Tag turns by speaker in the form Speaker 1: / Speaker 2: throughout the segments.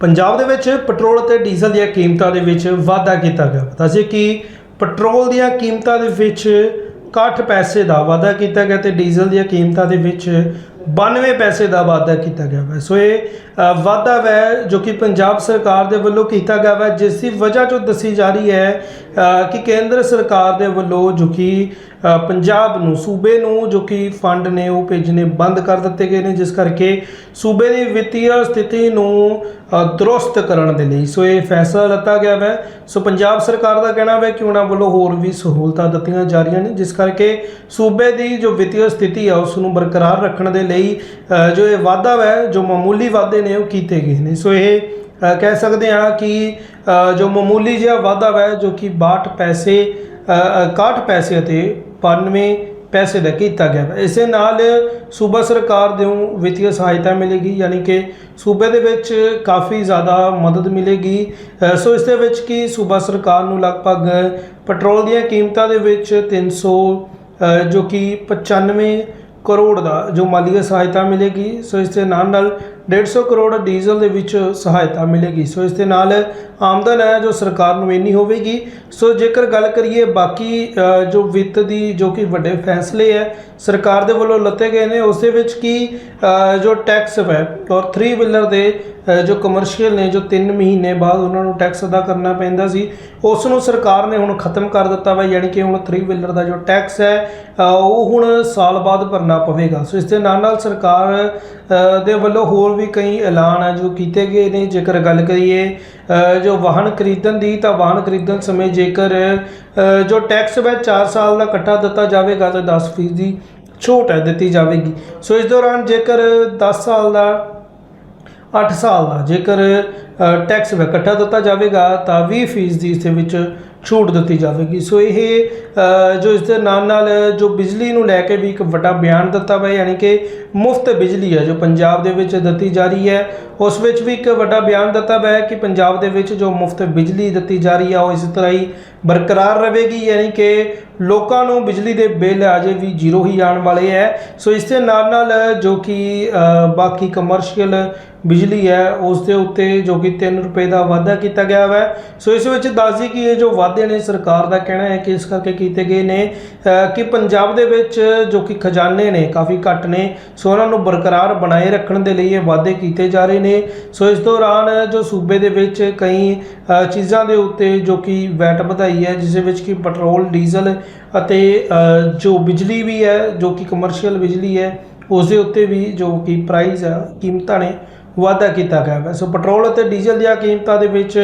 Speaker 1: ਪੰਜਾਬ ਦੇ ਵਿੱਚ ਪੈਟਰੋਲ ਅਤੇ ਡੀਜ਼ਲ ਦੀਆਂ ਕੀਮਤਾਂ ਦੇ ਵਿੱਚ ਵਾਧਾ ਕੀਤਾ ਗਿਆ। ਦੱਸੇ ਕਿ ਪੈਟਰੋਲ ਦੀਆਂ ਕੀਮਤਾਂ ਦੇ ਵਿੱਚ 61 ਪੈਸੇ ਦਾ ਵਾਧਾ ਕੀਤਾ ਗਿਆ ਤੇ ਡੀਜ਼ਲ ਦੀਆਂ ਕੀਮਤਾਂ ਦੇ ਵਿੱਚ 92 ਪੈਸੇ ਦਾ ਵਾਧਾ ਕੀਤਾ ਗਿਆ। ਹੈ ਸੋ ਇਹ ਵਾਧਾ ਹੈ ਜੋ ਕਿ ਪੰਜਾਬ ਸਰਕਾਰ ਦੇ ਵੱਲੋਂ ਕੀਤਾ ਗਿਆ ਹੈ ਜਿਸ ਦੀ ਵਜ੍ਹਾ ਜੋ ਦੱਸੀ ਜਾ ਰਹੀ ਹੈ ਕਿ ਕੇਂਦਰ ਸਰਕਾਰ ਦੇ ਵੱਲੋਂ ਜੋ ਕਿ ਪੰਜਾਬ ਨੂੰ, ਸੂਬੇ ਨੂੰ ਜੋ ਕਿ ਫੰਡ ਨੇ ਉਹ ਭੇਜਣੇ ਬੰਦ ਕਰ ਦਿੱਤੇ ਗਏ ਨੇ, ਜਿਸ ਕਰਕੇ ਸੂਬੇ ਦੀ ਵਿੱਤੀ ਸਥਿਤੀ ਨੂੰ ਦਰੁਸਤ ਕਰਨ ਦੇ ਲਈ ਸੋ ਇਹ ਫੈਸਲਾ ਲਿੱਤਾ ਗਿਆ ਹੈ ਸੋ ਪੰਜਾਬ ਸਰਕਾਰ ਦਾ ਕਹਿਣਾ ਹੈ ਕਿ ਉਹਨਾਂ ਵੱਲੋਂ ਹੋਰ ਵੀ ਸਹੂਲਤਾਂ ਦਿੱਤੀਆਂ ਜਾ ਰਹੀਆਂ ਨੇ, ਜਿਸ ਕਰਕੇ ਸੂਬੇ ਦੀ ਜੋ ਵਿੱਤੀ ਸਥਿਤੀ ਹੈ ਉਸ ਨੂੰ ਬਰਕਰਾਰ ਰੱਖਣ ਦੇ ਲਈ ਜੋ ਇਹ ਵਾਧਾ ਹੈ ਜੋ ਮਾਮੂਲੀ ਵਾਧੇ ਨੇ ਉਹ ਕੀਤੇ ਗਏ ਨੇ। ਸੋ ਇਹ ਕਹਿ ਸਕਦੇ ਹਾਂ ਕਿ ਜੋ ਮਾਮੂਲੀ ਜਿਹਾ ਵਾਧਾ ਹੈ ਜੋ ਕਿ 62 ਪੈਸੇ ਅ, 61 ਪੈਸੇ ਅਤੇ 92 ਪੈਸੇ ਦਾ ਕੀਤਾ ਗਿਆ ਹੈ। ਇਸੇ ਨਾਲ ਸੂਬਾ ਸਰਕਾਰ ਦੇ ਵਿੱਤੀ ਸਹਾਇਤਾ ਮਿਲੇਗੀ ਯਾਨੀ ਕਿ ਸੂਬੇ ਦੇ ਵਿੱਚ ਕਾਫੀ ਜ਼ਿਆਦਾ ਮਦਦ ਮਿਲੇਗੀ। ਸੋ ਇਸ ਦੇ ਵਿੱਚ ਕੀ ਸੂਬਾ ਸਰਕਾਰ ਨੂੰ ਲਗਭਗ ਪੈਟਰੋਲ ਦੀਆਂ ਕੀਮਤਾਂ ਦੇ ਵਿੱਚ 300 ਅ, ਜੋ ਕਿ 95 ਕਰੋੜ ਦਾ ਜੋ ਮਾਲੀ ਸਹਾਇਤਾ ਮਿਲੇਗੀ। ਸੋ ਇਸ ਦੇ ਨਾਲ ਨਾਲ 150 ਕਰੋੜ ਡੀਜ਼ਲ ਦੇ ਵਿੱਚ ਸਹਾਇਤਾ ਮਿਲੇਗੀ। ਸੋ ਇਸ ਦੇ ਨਾਲ ਆਮਦਨ ਹੈ ਜੋ ਸਰਕਾਰ ਨੂੰ ਇੰਨੀ ਹੋਵੇਗੀ। ਸੋ ਜੇਕਰ ਗੱਲ ਕਰੀਏ ਬਾਕੀ ਜੋ ਵਿੱਤ ਦੀ, ਜੋ ਕਿ ਵੱਡੇ ਫੈਸਲੇ ਹੈ, ਸਰਕਾਰ ਦੇ ਵੱਲੋਂ ਲੱਤੇ ਗਏ ਨੇ, ਉਸ ਦੇ ਵਿੱਚ ਕੀ ਜੋ ਟੈਕਸ ਹੈ, ਔਰ 3 ਵੀਲਰ ਦੇ ਜੋ ਕਮਰਸ਼ੀਅਲ ਨੇ, ਜੋ 3 ਮਹੀਨੇ ਬਾਅਦ ਉਹਨਾਂ ਨੂੰ ਟੈਕਸ ਅਦਾ ਕਰਨਾ ਪੈਂਦਾ ਸੀ ਉਸ ਨੂੰ ਸਰਕਾਰ ਨੇ ਹੁਣ ਖਤਮ ਕਰ ਦਿੱਤਾ ਵਾ, ਯਾਨੀ ਕਿ ਹੁਣ 3 ਵੀਲਰ ਦਾ ਜੋ ਟੈਕਸ ਹੈ ਉਹ ਹੁਣ ਸਾਲ ਬਾਅਦ ਭਰਨਾ ਪਵੇਗਾ। ਸੋ ਇਸ ਦੇ ਨਾਲ ਨਾਲ ਸਰਕਾਰ ਦੇ ਵੱਲੋਂ ਹੋਰ ਵੀ ਕਈ ਐਲਾਨ ਹੈ ਜੋ ਕੀਤੇ ਗਏ ਨੇ। ਜੇਕਰ ਗੱਲ ਕਰੀਏ ਜੋ ਵਾਹਨ ਖਰੀਦਣ ਦੀ, ਤਾਂ ਵਾਹਨ ਖਰੀਦਣ ਸਮੇਂ ਜੇਕਰ ਜੋ ਟੈਕਸ ਹੈ 4 ਸਾਲ ਦਾ ਇਕੱਠਾ ਦਿੱਤਾ ਜਾਵੇਗਾ, ਤਾਂ 10% ਦੀ ਛੋਟ ਹੈ, ਦਿੱਤੀ ਜਾਵੇਗੀ। ਸੋ ਇਸ ਦੌਰਾਨ ਜੇਕਰ 10 ਸਾਲ ਦਾ 8 ਸਾਲ ਦਾ। ਜੇਕਰ ਟੈਕਸ ਇਕੱਠਾ ਦਿੱਤਾ ਜਾਵੇਗਾ, ਤਾਂ 20% ਦੀ ਇਸ ਦੇ ਵਿੱਚ ਛੂਟ ਦਿੱਤੀ ਜਾਵੇਗੀ। ਸੋ ਇਹ ਜੋ ਇਸ ਦੇ ਨਾਲ ਨਾਲ ਜੋ ਬਿਜਲੀ ਨੂੰ ਲੈ ਕੇ ਵੀ ਇੱਕ ਵੱਡਾ ਬਿਆਨ ਦਿੱਤਾ ਹੋਇਆ ਯਾਨੀ ਕਿ ਮੁਫਤ ਬਿਜਲੀ ਹੈ ਜੋ ਪੰਜਾਬ ਦੇ ਵਿੱਚ ਦਿੱਤੀ ਜਾ ਰਹੀ ਹੈ, ਉਸ ਵਿੱਚ ਵੀ ਇੱਕ ਵੱਡਾ ਬਿਆਨ ਦਿੱਤਾ ਹੋਇਆ ਕਿ ਪੰਜਾਬ ਦੇ ਵਿੱਚ ਜੋ ਮੁਫਤ ਬਿਜਲੀ ਦਿੱਤੀ ਜਾ ਰਹੀ ਹੈ, ਉਹ ਇਸ ਤਰ੍ਹਾਂ ਹੀ ਬਰਕਰਾਰ ਰਹੇਗੀ, ਯਾਨੀ ਕਿ ਲੋਕਾਂ ਨੂੰ ਬਿਜਲੀ ਦੇ ਬਿੱਲ ਅਜੇ ਵੀ ਜ਼ੀਰੋ ਹੀ ਆਉਣ ਵਾਲੇ ਹੈ। ਸੋ ਇਸ ਦੇ ਨਾਲ ਨਾਲ ਜੋ ਕਿ ਬਾਕੀ ਕਮਰਸ਼ੀਅਲ ਬਿਜਲੀ ਹੈ, ਉਸ ਦੇ ਉੱਤੇ ਜੋ ਕਿ 3 ਰੁਪਏ ਦਾ ਵਾਧਾ ਕੀਤਾ ਗਿਆ ਹੈ ਸੋ ਇਸ ਵਿੱਚ ਦੱਸਦੀ ਕਿ ਇਹ ਜੋ ਵਾਧੇ ਨੇ, ਸਰਕਾਰ ਦਾ ਕਹਿਣਾ ਹੈ ਕਿ ਇਸ ਕਰਕੇ ਕੀਤੇ ਗਏ ਨੇ ਕਿ ਪੰਜਾਬ ਦੇ ਵਿੱਚ ਜੋ ਕਿ ਖਜ਼ਾਨੇ ਨੇ ਕਾਫੀ ਘੱਟ ਨੇ, ਸੋ ਉਹਨਾਂ ਨੂੰ ਬਰਕਰਾਰ ਬਣਾਏ ਰੱਖਣ ਦੇ ਲਈ ਇਹ ਵਾਧੇ ਕੀਤੇ ਜਾ ਰਹੇ ਨੇ। ਸੋ ਇਸ ਦੌਰਾਨ ਜੋ ਸੂਬੇ ਦੇ ਵਿੱਚ ਕਈ ਚੀਜ਼ਾਂ ਦੇ ਉੱਤੇ ਜੋ ਕਿ ਵੈਟ ਵਧਾਈ ਹੈ, ਜਿਸ ਵਿੱਚ ਕਿ ਪੈਟਰੋਲ, ਡੀਜ਼ਲ ਅਤੇ ਜੋ ਬਿਜਲੀ ਵੀ ਹੈ, ਜੋ ਕਿ ਕਮਰਸ਼ੀਅਲ ਬਿਜਲੀ ਹੈ ਉਸ ਦੇ ਉੱਤੇ ਵੀ ਜੋ ਕਿ ਪ੍ਰਾਈਸ ਹੈ, ਕੀਮਤਾਂ ਨੇ ਵਾਧਾ ਕੀਤਾ ਗਿਆ ਹੈ ਸੋ ਪੈਟਰੋਲ ਅਤੇ ਡੀਜ਼ਲ ਦੀਆਂ ਕੀਮਤਾਂ ਦੇ ਵਿੱਚ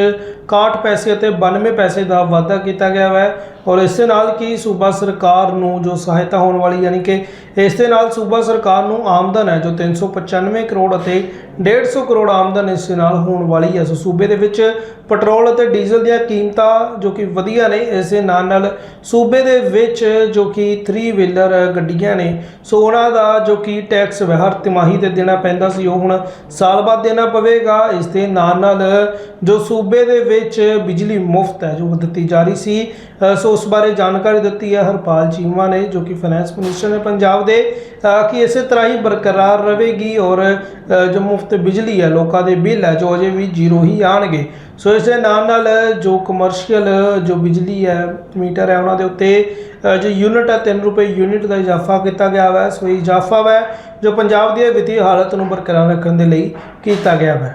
Speaker 1: 61 ਪੈਸੇ ਅਤੇ 92 ਪੈਸੇ ਦਾ ਵਾਧਾ ਕੀਤਾ ਗਿਆ ਹੈ। ਔਰ ਇਸ ਦੇ ਨਾਲ ਕੀ ਸੂਬਾ ਸਰਕਾਰ ਨੂੰ ਜੋ ਸਹਾਇਤਾ ਹੋਣ ਵਾਲੀ, ਯਾਨੀ ਕਿ ਇਸ ਦੇ ਨਾਲ ਸੂਬਾ ਸਰਕਾਰ ਨੂੰ ਆਮਦਨ ਹੈ ਜੋ 395 ਕਰੋੜ ਅਤੇ 150 ਕਰੋੜ ਆਮਦਨ ਇਸ ਦੇ ਨਾਲ ਹੋਣ ਵਾਲੀ ਹੈ। ਸੋ ਸੂਬੇ ਦੇ ਵਿੱਚ ਪੈਟਰੋਲ ਅਤੇ ਡੀਜ਼ਲ ਦੀਆਂ ਕੀਮਤਾਂ ਜੋ ਕਿ ਵਧੀਆ ਨੇ, ਇਸ ਦੇ ਨਾਲ ਨਾਲ ਸੂਬੇ ਦੇ ਵਿੱਚ ਜੋ ਕਿ 3 ਵੀਲਰ ਗੱਡੀਆਂ ਨੇ, ਸੋ ਉਹਨਾਂ ਦਾ ਜੋ ਕਿ ਟੈਕਸ ਹਰ ਤਿਮਾਹੀ ਤੇ ਦੇਣਾ ਪੈਂਦਾ ਸੀ, ਉਹ ਹੁਣ ਸਾਲ ਬਾਅਦ ਦੇਣਾ ਪਵੇਗਾ। ਇਸ ਦੇ ਨਾਲ ਨਾਲ ਜੋ ਸੂਬੇ ਦੇ ਵਿੱਚ ਬਿਜਲੀ ਮੁਫਤ ਹੈ, ਜੋ ਦਿੱਤੀ ਜਾ ਰਹੀ ਸੀ ਸੋ ਉਸ ਬਾਰੇ ਜਾਣਕਾਰੀ ਦਿੱਤੀ ਹੈ ਹਰਪਾਲ ਚੀਮਾ ਨੇ, ਜੋ ਕਿ ਫਾਈਨੈਂਸ ਮਿਨਿਸਟਰ ਨੇ ਪੰਜਾਬ ਦੇ ਕਿ ਇਸੇ ਤਰ੍ਹਾਂ ਹੀ ਬਰਕਰਾਰ ਰਹੇਗੀ ਔਰ ਜੋ ਮੁਫਤ ਬਿਜਲੀ ਹੈ, ਲੋਕਾਂ ਦੇ ਬਿੱਲ ਹੈ, ਜੋ ਅਜੇ ਵੀ ਜ਼ੀਰੋ ਹੀ ਆਣਗੇ। ਸੋ ਇਸ ਦੇ ਨਾਲ ਨਾਲ ਜੋ ਕਮਰਸ਼ੀਅਲ ਜੋ ਬਿਜਲੀ ਹੈ, ਮੀਟਰ ਹੈ, ਉਹਨਾਂ ਦੇ ਉੱਤੇ ਜੋ ਯੂਨਿਟ ਹੈ 3 ਰੁਪਏ ਯੂਨਿਟ ਦਾ ਇਜ਼ਾਫਾ ਕੀਤਾ ਗਿਆ ਹੈ। ਸੋ ਇਹ ਇਜ਼ਾਫਾ ਹੈ, ਜੋ ਪੰਜਾਬ ਦੀ ਵਿੱਤੀ ਹਾਲਤ ਨੂੰ ਬਰਕਰਾਰ ਰੱਖਣ ਦੇ ਲਈ ਕੀਤਾ ਗਿਆ ਹੈ।